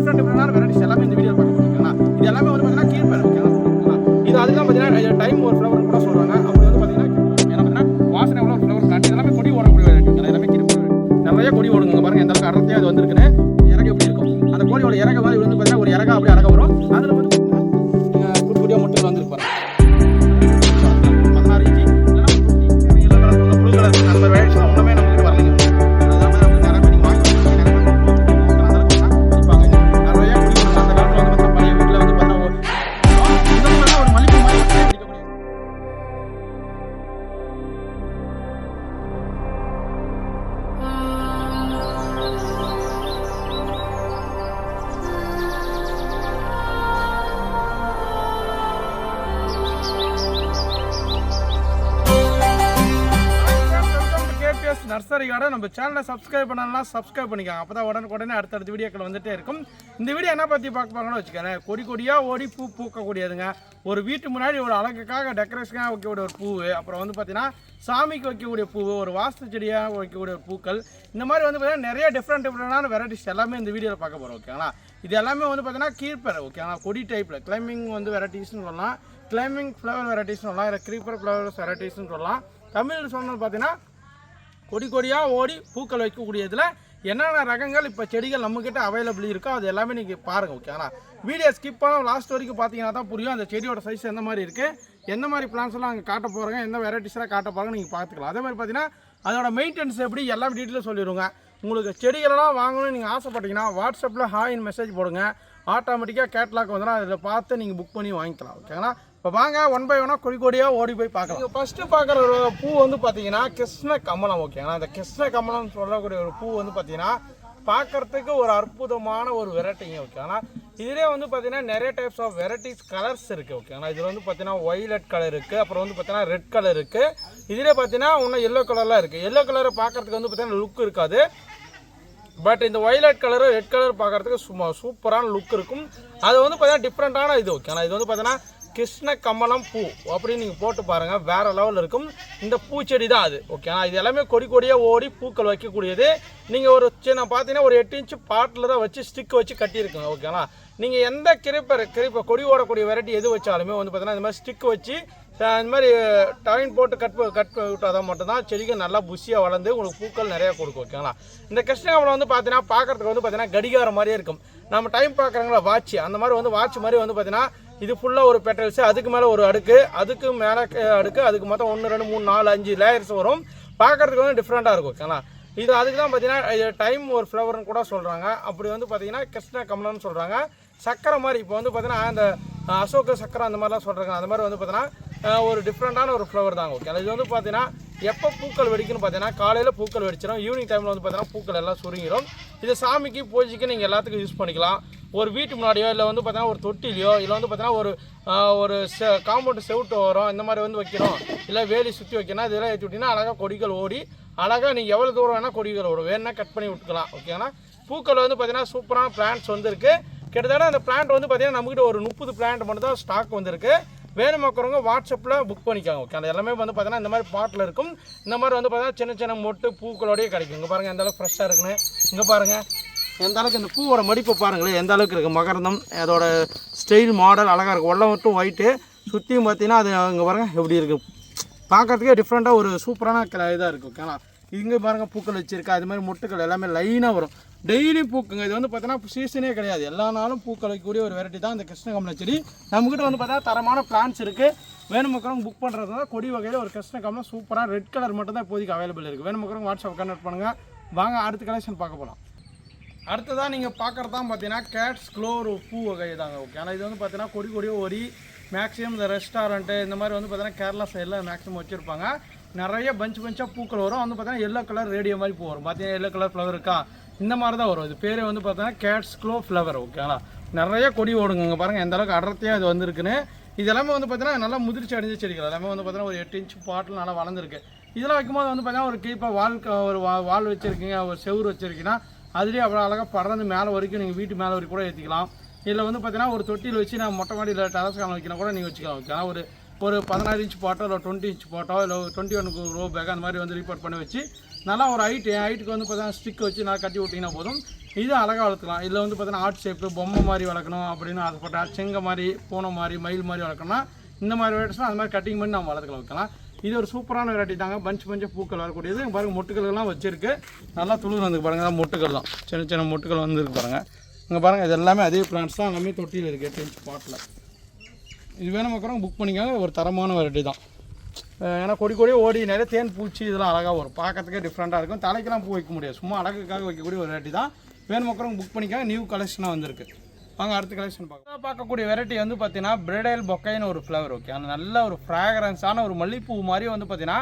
Different டிஃப்ரெண்டான varieties எல்லாமே இந்த வீடியோ பார்க்க போகிறீங்கன்னா இது எல்லாமே வந்து வரைக்கும் வர நம்ம சேனலை சப்ஸ்கிரைப் பண்ணலாம் சப்ஸ்கிரைப் பண்ணிக்கோங்க. அப்போ தான் உடனே உடனே அடுத்தடுத்த வீடியோக்கள் வந்துட்டே இருக்கும். இந்த வீடியோ என்ன பற்றி பார்க்க போறாங்கன்னு வச்சுக்கோங்களேன். கொடி கொடியாக ஓடி பூ பூக்கக்கூடியதுங்க. ஒரு வீட்டு முன்னாடி ஒரு அழகுக்காக டெக்கரேஷனாக வைக்கக்கூடிய ஒரு பூ அப்புறம் வந்து பார்த்தீங்கன்னா சாமிக்கு வைக்கக்கூடிய பூ ஒரு வாஸ்து செடியாக வைக்கக்கூடிய ஒரு பூக்கள். இந்த மாதிரி வந்து பார்த்தீங்கன்னா நிறைய டிஃப்ரெண்ட் டிஃப்ரெண்டான வெரைட்டிஸ் எல்லாமே இந்த வீடியோவில் பார்க்க போகிறோம் ஓகேங்களா இது எல்லாமே வந்து பார்த்தீங்கன்னா கீழ்ப்பர் ஓகேங்களா கொடி டைப்பில் கிளைம்பிங் வந்து வெரைட்டிஸ்னு சொல்லலாம். கிளைம்பிங் ஃப்ளவர் வெரைட்டிஸ்னு சொல்லலாம். இல்லை க்ரீப்பர் ஃப்ளவர்ஸ் வெரைட்டிஸ்னு சொல்லலாம். தமிழ் சொன்னது பார்த்தீங்கன்னா கொடி கொடியாக ஓடி பூக்கள் வைக்கக்கூடியதில் என்னென்ன ரகங்கள் இப்போ செடிகள் நம்மக்கிட்ட அவைலபிள் இருக்கோ அது எல்லாமே நீங்கள் பாருங்கள் ஓகேங்களா வீடியோ ஸ்கிப் பண்ண லாஸ்ட் வரைக்கும் பார்த்தீங்கன்னா தான் புரியும். அந்த செடியோட சைஸ் எந்த மாதிரி இருக்குது எந்த மாதிரி பிளான்ஸ் எல்லாம் அங்கே காட்ட போகிறாங்க எந்த வெரைட்டிஸ்லாம் காட்ட போகிறாங்க நீங்கள் பார்த்துக்கலாம் அதே மாதிரி பார்த்தீங்கன்னா அதோட மெயின்டெனன்ஸ் எப்படி எல்லா டீட்டெயிலும் சொல்லிடுங்க உங்களுக்கு செடிகளெல்லாம் வாங்கணும்னு நீங்கள் ஆசைப்பட்டீங்கன்னா வாட்ஸ்அப்பில் ஹாயின் மெசேஜ் போடுங்க. ஆட்டோமேட்டிக்காக கேட்லாக் வந்துடும் அதில் பார்த்து நீங்கள் புக் பண்ணி வாங்கிக்கலாம் ஓகேங்களா இப்போ வாங்க ஒன் பை ஒன்னா கொடி கொடியாக ஓடி போய் பார்க்கலாம். நீங்கள் பார்க்குற பூ வந்து பார்த்தீங்கன்னா கிருஷ்ண கமலம் ஓகேங்களா அந்த கிருஷ்ண கமலம் சொல்லக்கூடிய ஒரு பூ வந்து பார்த்தீங்கன்னா பார்க்கறதுக்கு ஒரு அற்புதமான ஒரு வெரைட்டிங்க ஓகேங்களா இதிலே வந்து பார்த்தீங்கன்னா நிறைய டைப்ஸ் ஆஃப் வெரைட்டிஸ் கலர்ஸ் இருக்குது ஓகேங்களா இதில் வந்து பார்த்தீங்கன்னா ஒய்லட் கலர் இருக்குது அப்புறம் வந்து பார்த்தீங்கன்னா ரெட் கலர் இருக்குது இதிலே பார்த்தீங்கன்னா இன்னும் எல்லோ கலர்லாம் இருக்குது எல்லோ கலரை பார்க்கறதுக்கு வந்து பார்த்தீங்கன்னா லுக் இருக்காது. பட் இந்த ஒய்லட் கலரு ரெட் கலர் பார்க்கறதுக்கு சும்மா சூப்பரான லுக் இருக்கும். அது வந்து பார்த்தீங்கன்னா டிஃப்ரெண்ட்டான இது ஓகேங்களா இது வந்து பார்த்தீங்கன்னா கிருஷ்ண கமலம் பூ அப்படின்னு நீங்கள் போட்டு பாருங்கள் வேறு லெவலில் இருக்கும். இந்த பூச்செடி தான் அது ஓகேங்களா இது எல்லாமே கொடி கொடியாக ஓடி பூக்கள் வைக்கக்கூடியது. நீங்கள் ஒரு சின்ன பார்த்தீங்கன்னா ஒரு எட்டு இன்ச்சு பாட்டில் தான் வச்சு ஸ்டிக் வச்சு கட்டியிருக்குங்க ஓகேங்களா நீங்கள் எந்த கிரிப்பர் கிரிப்பர் கொடி ஓடக்கூடிய வெரைட்டி எது வச்சாலுமே வந்து பார்த்தீங்கன்னா இந்த மாதிரி ஸ்டிக் வச்சு இந்த மாதிரி டவின் போட்டு கட் கட் விட்டாதான் மட்டும்தான் செடிகள் நல்லா புஷியாக வளர்ந்து உங்களுக்கு பூக்கள் நிறையா கொடுக்கும் ஓகேங்களா இந்த கிருஷ்ணகமலம் வந்து பார்த்தீங்கன்னா பார்க்கறதுக்கு வந்து பார்த்தீங்கன்னா கடிகாரம் மாதிரியே இருக்கும். நம்ம டைம் பார்க்குறாங்களா வாட்ச் அந்த மாதிரி வந்து வாட்ச் மாதிரி வந்து பார்த்தீங்கன்னா இது ஃபுல்லாக ஒரு பெட்டல்ஸு அதுக்கு மேலே ஒரு அடுக்கு அதுக்கு மேலே அடுக்கு அதுக்கு மொத்தம் ஒன்று ரெண்டு மூணு நாலு அஞ்சு லேயர்ஸ் வரும். பார்க்கறதுக்கு வந்து டிஃப்ரெண்ட்டாக இருக்கும் ஓகேங்களா? இது அதுக்கு தான் பார்த்தீங்கன்னா டைம் ஒரு ஃப்ளவர்னு கூட சொல்கிறாங்க அப்படி வந்து பார்த்தீங்கன்னா கிருஷ்ண கமலம்னு சொல்கிறாங்க சக்கரை மாதிரி இப்போ வந்து பார்த்தீங்கன்னா அந்த அசோக சக்கரை அந்த மாதிரிலாம் சொல்கிறாங்க அந்த மாதிரி வந்து பார்த்தீங்கன்னா ஒரு டிஃப்ரெண்ட்டான ஒரு ஃப்ளவர் தாங்க ஓகே இது வந்து பார்த்தீங்கன்னா எப்போ பூக்கள் வெடிக்குன்னு பார்த்தீங்கன்னா காலையில் பூக்கள் வெடிச்சிடும் ஈவினிங் டைமில் வந்து பார்த்தீங்கன்னா பூக்கள் எல்லாம் சுருங்கிடும் இது சாமிக்கு பூஜைக்கு நீங்கள் எல்லாத்துக்கும் யூஸ் பண்ணிக்கலாம். ஒரு வீட்டு முன்னாடியோ இல்லை வந்து பார்த்தீங்கன்னா ஒரு தொட்டிலையோ இல்லை வந்து பார்த்தீங்கன்னா ஒரு ஒரு செ காம்பவுண்டு செவுட்டு வரும் இந்த மாதிரி வந்து வைக்கிறோம். இல்லை வேலி சுற்றி வைக்கணும் இதெல்லாம் ஏற்றி விட்டிங்கன்னா அழகாக கொடிகள் ஓடி அழகாக நீங்கள் எவ்வளோ தூரம் வேணால் கொடிகள் ஓடும். வேணால் கட் பண்ணி விட்டுக்கலாம் ஓகேங்களா பூக்கள் வந்து பார்த்தீங்கன்னா சூப்பரான பிளான்ட்ஸ் வந்துருக்கு. கிட்டத்தட்ட அந்த பிளான்ட் வந்து பார்த்தீங்கன்னா நம்மகிட்ட ஒரு முப்பது பிளான்ட் மட்டும் தான் ஸ்டாக் வந்திருக்கு. வேணுமாக்கிறவங்க வாட்ஸ்அப்பில் புக் பண்ணிக்கோங்க ஓகே அந்த எல்லாமே வந்து பார்த்தீங்கன்னா இந்த மாதிரி பாட்டில் இருக்கும். இந்த மாதிரி வந்து பார்த்தீங்கன்னா சின்ன சின்ன மொட்டு பூக்களோடய கிடைக்கும். இங்கே பாருங்கள் எந்த அளவுக்கு ஃப்ரெஷ்ஷாக இருக்குன்னு. இங்கே பாருங்கள் எந்த அளவுக்கு இந்த பூவோட மடிப்பை பாருங்களேன் எந்த அளவுக்கு இருக்குது மகரந்தம் அதோட ஸ்டைல் மாடல் அழகாக இருக்கும் உள்ள மட்டும் ஒயிட்டு சுற்றியும் பார்த்தீங்கன்னா அது இங்கே பாருங்கள் எப்படி இருக்குது பார்க்கறதுக்கே டிஃப்ரெண்ட்டாக ஒரு சூப்பரான இதாக இருக்கும் ஓகேங்களா இங்கே பாருங்கள் பூக்கள் வச்சுருக்கா. அது மாதிரி மொட்டுக்கள் எல்லாமே லைனாக வரும். டெய்லி பூக்குங்க. இது வந்து பார்த்தீங்கன்னா சீசனே கிடையாது. எல்லா நாளும் பூக்கள் வைக்கக்கூடிய ஒரு வெரைட்டி தான் இந்த கிருஷ்ணகமல செடி. நம்மக்கிட்ட வந்து பார்த்தீங்கன்னா தரமான பிளான்ஸ் இருக்குது வேணும் புக் புக் தான். கொடி வகையில் ஒரு கிருஷ்ணகமலம் சூப்பராக ரெட் கலர் மட்டும் தான் இப்போதைக்கு அவைலபிள் இருக்குது வேணும் வாட்ஸ்அப் கனெக்ட் பண்ணுங்கள் வாங்க அடுத்த கலெக்ஷன் பார்க்க போகலாம் அடுத்ததாக நீங்கள் பார்க்குறது தான் பார்த்தீங்கன்னா கேட்ஸ் க்ளோ ஒரு பூ வகை தாங்க. ஓகே ஆனால் இது வந்து பார்த்தீங்கன்னா கொடி கொடியோ ஒரி மேக்ஸிமம் இந்த ரெஸ்டாரண்ட்டு இந்த மாதிரி வந்து பார்த்தீங்கன்னா கேரளா சைடில் மேக்ஸிமம் வச்சுருப்பாங்க. நிறைய பஞ்ச் பஞ்சாக பூக்கள் வரும். வந்து பார்த்தீங்கன்னா எல்லோ கலர் ரேடியோ மாதிரி பூ வரும். பார்த்தீங்கன்னா எல்லோ கலர் ஃப்ளவர் இருக்கா? இந்த மாதிரி தான் வரும். இது பேரே வந்து பார்த்தீங்கன்னா கேட்ஸ் க்ளோ ஃப்ளவர் ஓகேங்களா நிறைய கொடி ஓடுங்க இங்கே பாருங்கள் எந்த அளவுக்கு அடர்த்தியாக இது வந்திருக்குன்னு. இது எல்லாமே வந்து பார்த்தீங்கன்னா நல்லா முதிர்ச்சி அடைஞ்ச செடிகள். எல்லாமே வந்து பார்த்தீங்கன்னா ஒரு எட்டு இன்ச் பாட்டில் நல்லா வளர்ந்துருக்கு. இதெல்லாம் வைக்கும்போது வந்து பார்த்தீங்கன்னா ஒரு கீப்பாக வால் ஒரு வா வால் வச்சுருக்கீங்க ஒரு செவுரு வச்சுருக்கீங்கன்னா அதுலேயே அவ்வளோ அழகாக பறந்து மேலே வரைக்கும் நீங்கள் வீட்டு மேலே வரைக்கும் கூட ஏற்றிக்கலாம் இதில் வந்து பார்த்தீங்கன்னா ஒரு தொட்டியில் வச்சு நான் மொட்டை மாடியில் டெரஸ் காலம் வைக்கணும் கூட நீங்கள் வச்சுக்கலாம் ஓகே ஒரு ஒரு பதினாறு இன்ச் போட்டோ இல்லை டுவெண்ட்டி இன்ச் போட்டோ இல்லை டுவெண்ட்டி ஒன் ரோ பேக் அந்த மாதிரி வந்து ரிப்போர்ட் பண்ணி வச்சு நல்லா ஒரு ஹைட் என் ஹைட்டுக்கு வந்து பார்த்தீங்கன்னா ஸ்டிக் வச்சு நல்லா கட்டி விட்டிங்கன்னா போதும். இது அழகாக வளர்த்துக்கலாம். இதில் வந்து பார்த்தீங்கன்னா ஆர்ட் ஷேப்பு பொம்மை மாதிரி வளர்க்கணும் அப்படின்னு ஆசைப்பட்டா செங்கை மாதிரி பூனை மாதிரி மயில் மாதிரி வளர்க்கணும்னா இந்த மாதிரி வெரைட்டிஸ்லாம் அந்த மாதிரி கட்டிங் பண்ணி நம்ம வளர்த்துக்கலாம் வைக்கலாம். இது ஒரு சூப்பரான வெரைட்டி தாங்க. பஞ்ச் பஞ்சு பூக்கள் வரக்கூடியது. பாருங்கள் மொட்டுக்கள்லாம் வச்சுருக்கு வச்சிருக்கு. நல்லா துளிர் வந்து பாருங்கள் அதான் மொட்டுக்கள் தான். சின்ன சின்ன மொட்டுக்கள் வந்துருக்கு பாருங்கள் இங்கே பாருங்கள் இது எல்லாமே அதே பிளான்ஸ் தான். எல்லாமே தொட்டியில் இருக்குது எட்டு இன்ச் பாட்டில் இது வேணும் புக் பண்ணிக்காங்க. ஒரு தரமான வெரைட்டி தான். ஏன்னா கொடி கொடியே ஓடி நிறைய தேன் பூச்சி இதெல்லாம் அழகாக வரும். பார்க்கறதுக்கே டிஃப்ரெண்ட்டாக இருக்கும். தலைக்கெல்லாம் பூ வைக்க முடியாது. சும்மா அழகுக்காக வைக்கக்கூடிய ஒரு வெரைட்டி தான். வேணும் புக் பண்ணிக்கோங்க. நியூ கலெக்ஷனாக வந்திருக்கு. வாங்க அடுத்த கலெக்ஷன் பார்க்கலாம். பார்க்கக்கூடிய வெரைட்டி வந்து பார்த்தீங்கன்னா பிரைடல் பொக்கைன்னு ஒரு ஃப்ளவர் ஓகே அந்த நல்ல ஒரு ஃப்ராக்ரன்ஸான ஒரு மல்லிப்பூ மாதிரி வந்து பார்த்தீங்கன்னா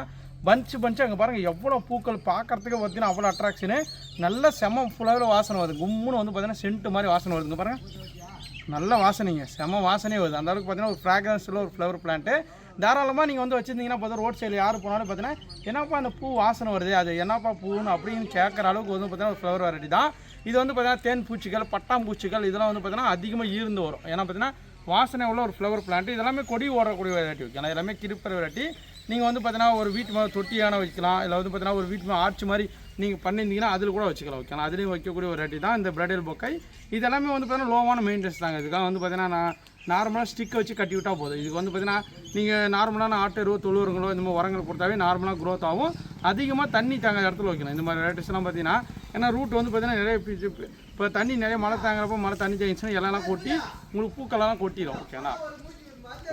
பஞ்சு பஞ்சு அங்கே பாருங்கள் எவ்வளோ பூக்கள் பார்க்கறதுக்கு பார்த்தீங்கன்னா அவ்வளோ அட்ராக்ஷனு நல்ல செம ஃப்ளவர் வாசனை வருது. கும்முன்னு வந்து பார்த்தீங்கன்னா சென்ட் மாதிரி வாசனை வருதுங்க பாருங்கள் நல்ல வாசனைங்க. செம வாசனையே வருது. அந்த அளவுக்கு பார்த்தீங்கன்னா ஒரு ஃப்ராக்ரன்ஸில் ஒரு ஃப்ளவர் பிளான்ட்டு தாராளமாக நீங்கள் வந்து வச்சுருந்தீங்கன்னா பார்த்தா ரோட் சைடில் யார் போனாலும் பார்த்தீங்கன்னா என்னப்பா அந்த பூ வாசனை வருது? அது என்னப்பா பூன்னு? அப்படின்னு கேட்குற அளவுக்கு வந்து பார்த்தீங்கன்னா ஒரு ஃப்ளவர் வெரைட்டி தான். இது வந்து பார்த்தீங்கன்னா தேன் பூச்சிகள் பட்டாம்பூச்சிகள் இதெல்லாம் வந்து பார்த்தீங்கன்னா அதிகமாக ஈர்ந்து வரும். ஏன்னா பார்த்தீங்கன்னா வாசனை உள்ள ஒரு ஃப்ளவர் பிளான்ட் இதெல்லாமே கொடி ஓடக்கூடிய வெரைட்டி ஓகே ஏன்னா எல்லாமே கிருப்பர் வெரைட்டி நீங்கள் வந்து பார்த்தீங்கன்னா ஒரு வீட்டு மேலே தொட்டியான வைக்கலாம். இல்லை வந்து பார்த்தீங்கன்னா ஒரு வீட்டு ஆர்ச் மாதிரி நீங்கள் பண்ணியிருந்தீங்கன்னா அதில் கூட வச்சுக்கலாம். ஓகே அதுலேயும் வைக்கக்கூடிய ஒரு ரெட்டி தான் இந்த பிரைடல் பொக்கை இது எல்லாமே வந்து பார்த்தீங்கன்னா லோவான மெயின்டெனன்ஸ் தாங்க. இதுக்காக வந்து பார்த்தீங்கன்னா நான் நார்மலாக ஸ்டிக் வச்சு கட்டி விட்டால் போதும். இதுக்கு வந்து பார்த்தீங்கன்னா நீங்கள் நார்மலான ஆட்டு எருவோ தொழுவுங்களோ இந்த மாதிரி உரங்கள் கொடுத்தாவே நார்மலாக க்ரோத் ஆகும். அதிகமாக தண்ணி தாங்க இடத்துல வைக்கணும். இந்த மாதிரி வெரைட்டிஸ்லாம் பார்த்தீங்கன்னா ஏன்னா ரூட் வந்து பார்த்தீங்கன்னா நிறைய இப்போ தண்ணி நிறைய மழை தாங்குறப்போ மழை தண்ணி தேங்கிச்சுன்னா எல்லாம் கொட்டி உங்களுக்கு பூக்கள்லாம் கொட்டிடும் ஓகேண்ணா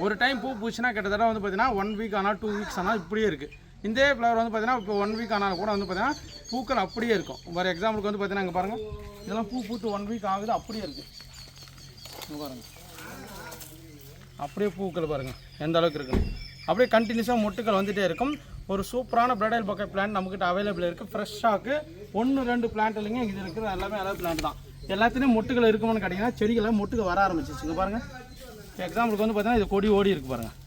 ஒரு டைம் பூ பூச்சுன்னா கிட்டத்தட்ட வந்து பார்த்தீங்கன்னா ஒன் வீக் ஆனால் டூ வீக்ஸ் ஆனால் இப்படியே இருக்குது இந்த ஃப்ளவர் வந்து பார்த்தீங்கன்னா இப்போ ஒன் வீக் ஆனால் கூட வந்து பார்த்தீங்கன்னா பூக்கள் அப்படியே இருக்கும். ஃபார் எக்ஸாம்பிளுக்கு வந்து பார்த்தீங்கன்னா இங்கே பாருங்கள் இதெல்லாம் பூ பூத்து ஒன் வீக் ஆகுது அப்படியே இருக்குது பாருங்கள் அப்படியே பூக்கள் பாருங்கள் எந்த அளவுக்கு இருக்குன்னு அப்படியே கண்டினியூஸாக மொட்டுக்கள் வந்துகிட்டே இருக்கும். ஒரு சூப்பரான பிரைடல் பக்கெட் பிளான்ட் நம்மக்கிட்ட அவைலபிள் இருக்குது ஃப்ரெஷ்ஷாக்கு ஒன்று ரெண்டு பிளான்ட் இல்லைங்க. இது இருக்கிற எல்லாமே அளவு பிளான்ட் தான். எல்லாத்துலேயும் மொட்டுகள் இருக்குமான்னு கேட்டிங்கன்னா செடிகளை மொட்டுகள் வர ஆரம்பிச்சிச்சுங்க பாருங்கள் எக்ஸாம்பிளுக்கு வந்து பார்த்தீங்கன்னா இது கொடி ஓடி இருக்குது பாருங்கள்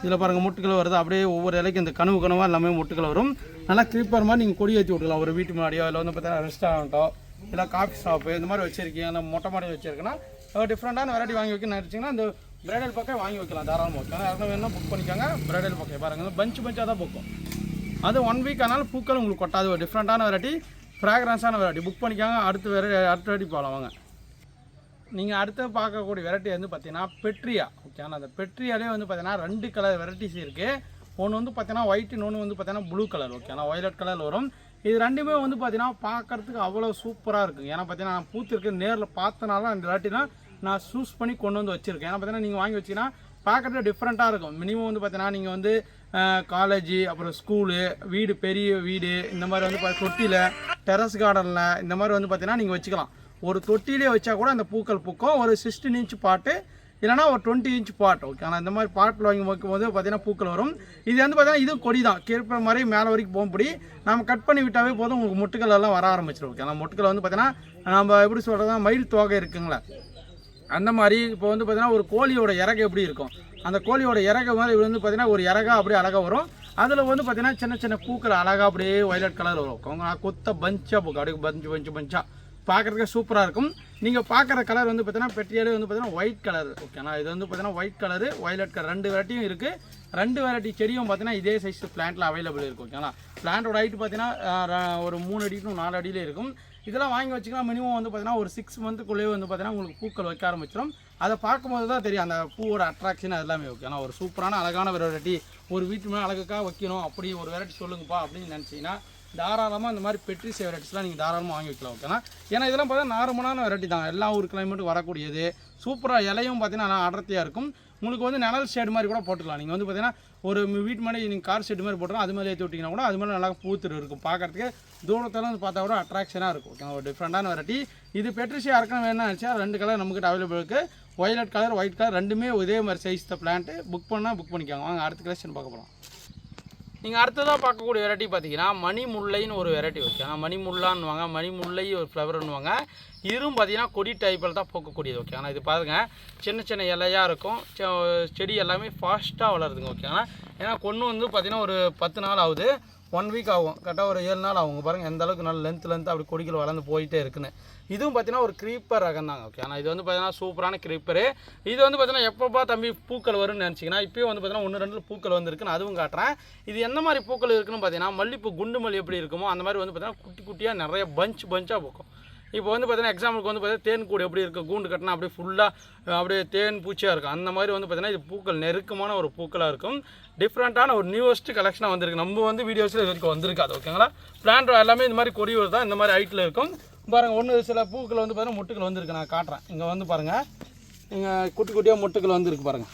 இதில் பாருங்கள் முட்டுக்கள் வருது. அப்படியே ஒவ்வொரு இலைக்கும் இந்த கனவு கனவாக எல்லாமே முட்டுக்கள் வரும். நல்லா கிளிப்பர் மாதிரி நீங்கள் கொடி ஏற்றி விட்டுக்கலாம். ஒரு வீட்டு முன்னாடியோ இல்லை வந்து பார்த்தீங்கன்னா ரெஸ்டாரண்ட்டோ இல்லை காஃபி ஷாப்பு இந்த மாதிரி வச்சுருக்கீங்க. இல்லை மொட்டை மாடி வச்சுருக்குன்னா டிஃப்ரெண்ட்டான வெரைட்டி வாங்கி வைக்கணும்னு நினச்சிங்கன்னா இந்த பிரைடல் பக்கம் வாங்கி வைக்கலாம். தாராளமாக வைக்கலாம். யாரும் வேணால் புக் பண்ணிக்கோங்க. பிரைடல் பக்கம் பாருங்கள் பஞ்சு பஞ்சாக தான் புக்கும் அது ஒன் வீக் ஆனாலும் பூக்கள் உங்களுக்கு கொட்டாது. ஒரு டிஃப்ரெண்ட்டான வெரைட்டி ஃப்ராக்ரன்ஸான வெரைட்டி புக் பண்ணிக்காங்க. அடுத்து வேறு அடுத்த வெரைட்டி போகலாம். வாங்க. நீங்கள் அடுத்து பார்க்கக்கூடிய வெரைட்டி வந்து பார்த்தீங்கன்னா பெட்ரியா ஓகே ஆனால் அந்த பெட்ரியாலே வந்து பார்த்தீங்கன்னா ரெண்டு கலர் வெரைட்டிஸ் இருக்குது ஒன்று வந்து பார்த்தீங்கன்னா ஒயிட் இன்னொன்று வந்து பார்த்தீங்கன்னா ப்ளூ கலர் ஓகே ஆனால் வயலட் கலர் வரும். இது ரெண்டுமே வந்து பார்த்தீங்கன்னா பார்க்கறதுக்கு அவ்வளோ சூப்பராக இருக்குது ஏன்னா பார்த்தீங்கன்னா நான் பூத்திருக்கு நேரில் பார்த்தனால அந்த வெரைட்டினா நான் சூஸ் பண்ணி கொண்டு வந்து வச்சுருக்கேன். ஏன்னா பார்த்தீங்கன்னா நீங்கள் வாங்கி வச்சீங்கன்னா பார்க்குறது டிஃப்ரெண்ட்டாக இருக்கும். மினிமம் வந்து பார்த்தீங்கன்னா நீங்கள் வந்து காலேஜ் அப்புறம் ஸ்கூலு வீடு பெரிய வீடு இந்த மாதிரி வந்து தொட்டியில் டெரஸ் கார்டனில் இந்த மாதிரி வந்து பார்த்தீங்கன்னா நீங்கள் வச்சுக்கலாம். ஒரு தொட்டிலே வச்சா கூட அந்த பூக்கள் பூக்கும். ஒரு சிக்ஸ்டீன் இன்ச் பாட்டு இல்லைனா ஒரு டுவெண்ட்டி இன்ச் பாட் ஓகே ஆனால் இந்த மாதிரி பாட்டில் வாங்கி வைக்கும் போது பார்த்தீங்கன்னா பூக்கள் வரும். இது வந்து பார்த்தீங்கன்னா இது கொடி தான் கீழ்ப்ப மாதிரி மேலே வரைக்கும் போகும்படி நம்ம கட் பண்ணி விட்டாவே போதும் உங்களுக்கு முட்டுக்கள் எல்லாம் வர ஆரம்பிச்சிடும் ஓகே ஆனால் முட்டுக்கள் வந்து பார்த்தீங்கன்னா நம்ம எப்படி சொல்கிறதா மயில் தோகை இருக்குங்களே. அந்த மாதிரி இப்போ வந்து பார்த்தீங்கன்னா ஒரு கோழியோட இறகு எப்படி இருக்கும்? அந்த கோழியோட இறகு மாதிரி வந்து பார்த்தீங்கன்னா ஒரு இறகா அப்படியே அழகாக வரும். அதில் வந்து பார்த்தீங்கன்னா சின்ன சின்ன பூக்கள் அழகாக அப்படியே ஒயலட் கலர் வரும். கொத்த பஞ்சாக பூக்கும் அப்படியே பஞ்சு பஞ்சு பஞ்சாக பார்க்குறதுக்கு சூப்பராக இருக்கும். நீங்கள் பார்க்குற கலர் வந்து பார்த்தீங்கன்னா பெட்ரியாலே வந்து பார்த்தீங்கன்னா ஒயிட் கலர் ஓகேண்ணா இது வந்து பார்த்தீங்கன்னா ஒயிட் கலரு வயலட் கலர் ரெண்டு வெரைட்டியும் இருக்குது ரெண்டு வெரைட்டி செடியும் பார்த்தீங்கன்னா இதே சைஸ் பிளான்ட்டில் அவைலபிள் இருக்கும் ஓகேங்களா பிளான்ட்டோட ஹைட் பார்த்தீங்கன்னா ஒரு மூணு அடி நாலு அடியிலே இருக்கும். இதெல்லாம் வாங்கி வச்சுக்கலாம். மினிமம் வந்து பார்த்தீங்கன்னா ஒரு சிக்ஸ் மந்த்துக்குள்ளேயே வந்து பார்த்தீங்கன்னா உங்களுக்கு பூக்கள் வைக்க ஆரம்பிச்சிடும். அதை பார்க்கும்போது தான் தெரியும். அந்த பூவோட அட்ராக்ஷன் அது எல்லாமே ஓகே ஆனால் ஒரு சூப்பரான அழகான வெரைட்டி ஒரு வீட்டு மேலே அழகுக்காக வைக்கணும். அப்படி ஒரு வெரைட்டி சொல்லுங்கப்பா அப்படின்னு நினச்சிங்கன்னா தாராளமாக இந்த மாதிரி பெட்ரிஸ் வெரைட்டிஸ்லாம் நீங்கள் தாராளமாக வாங்கி வைக்கலாம் ஓகேனா ஏன்னா இதெல்லாம் பார்த்தா நார்மலான வெரைட்டி தான். எல்லா ஊர் கிளைமேட்டுக்கும் வரக்கூடியது. சூப்பராக இலையும் பார்த்தீங்கன்னா நல்லா அடர்த்தியாக இருக்கும். உங்களுக்கு வந்து நிழல் ஷேடு மாதிரி கூட போட்டுக்கலாம். நீங்கள் வந்து பார்த்தீங்கன்னா ஒரு வீட்டு மாதிரி நீங்கள் கார் ஷெட் மாதிரி போட்டுக்கலாம் அது மாதிரி ஏற்றி விட்டிங்கன்னா கூட அது மாதிரி நல்லா பூத்துட்டு இருக்கும். பார்க்கறதுக்கு தூரத்தில் வந்து பார்த்தா கூட அட்ராக்ஷனாக இருக்கும் ஓகே ஒரு டிஃப்ரெண்டான வெரைட்டி இது பெட்ரிஷியா இறக்கணும் வேணும்னு நினச்சா ரெண்டு கலர் நம்மகிட்ட அவைலபிள் இருக்குது ஒயலட் கலர் ஒயிட் கலர் ரெண்டுமே இதே மாதிரி சைஸ் தான் பிளான்ட்டு புக் பண்ணால் புக் பண்ணிக்கோங்க. வாங்க அடுத்த கலெக்ஷன் பார்க்க போகிறோம் நீங்கள் அடுத்ததாக பார்க்கக்கூடிய வெரைட்டி பார்த்தீங்கன்னா மணி முல்லைன்னு ஒரு வெரைட்டி ஓகே ஆனால் மணி முல்லான்னுவாங்க மணி முல்லை ஒரு ஃப்ளவர்னுவாங்க இதுவும் பார்த்தீங்கன்னா கொடி டைப்பில் தான் போக்கக்கூடியது ஓகே ஆனால் இது பாருங்கள் சின்ன சின்ன இலையாக இருக்கும் செ- செடி எல்லாமே ஃபாஸ்ட்டாக வளருதுங்க ஓகே ஆனால் ஏன்னா கொன்று வந்து பார்த்தீங்கன்னா ஒரு பத்து நாள் ஆகுது ஒன் வீக் ஆகும் கரெக்டாக ஒரு ஏழு நாள் ஆகும் பாருங்கள் எந்த அளவுக்கு நல்ல லென்த் லென்த் அப்படி கொடிகள் வளர்ந்து போயிட்டே இருக்குன்னு. இதுவும் பார்த்தீங்கன்னா ஒரு க்ரீப்பர் ரகம் தாங்க ஓகே ஆனால் இது வந்து பார்த்தீங்கன்னா சூப்பரான க்ரீப்பரு இது வந்து பார்த்தீங்கன்னா எப்பப்பா தம்பி பூக்கள் வரும்னு நினச்சிங்கன்னா இப்போயும் வந்து பார்த்தீங்கன்னா ஒன்று ரெண்டு பூக்கள் வந்துருக்குன்னு அதுவும் காட்டுறேன். இது எந்த மாதிரி பூக்கள் இருக்குன்னு பார்த்தீங்கன்னா மல்லிப்பூ குண்டு மல்லி எப்படி இருக்குமோ அந்த மாதிரி வந்து பார்த்தீங்கன்னா குட்டி குட்டியாக நிறைய பஞ்ச் பஞ்சாக பூக்கும். இப்போ வந்து பார்த்தீங்கன்னா எக்ஸாம்பிளுக்கு வந்து பார்த்தீங்கன்னா தேன் கூடு எப்படி இருக்குது கூண்டு கட்டினா அப்படியே ஃபுல்லாக அப்படியே தேன் பூச்சியாக இருக்கும். அந்த மாதிரி வந்து பார்த்தீங்கன்னா இது பூக்கள் நெருக்கமான ஒரு பூக்களாக இருக்கும். டிஃப்ரெண்ட்டான ஒரு நியூவஸ்ட் கலெக்ஷனாக வந்திருக்கு. நம்ம வந்து வீடியோஸில் இது வரைக்கும் வந்திருக்காது ஓகேங்களா பிளான் எல்லாமே இந்த மாதிரி கொரியூர் தான் இந்த மாதிரி ஹைட்டில் இருக்கும். பாருங்கள் ஒன்று சில பூக்கள் வந்து பார்த்தீங்கன்னா முட்டுக்கள் வந்திருக்கு. நான் காட்டுறேன். இங்கே வந்து பாருங்கள் இங்கே குட்டி குட்டியாக முட்டுக்கள் வந்திருக்கு பாருங்கள்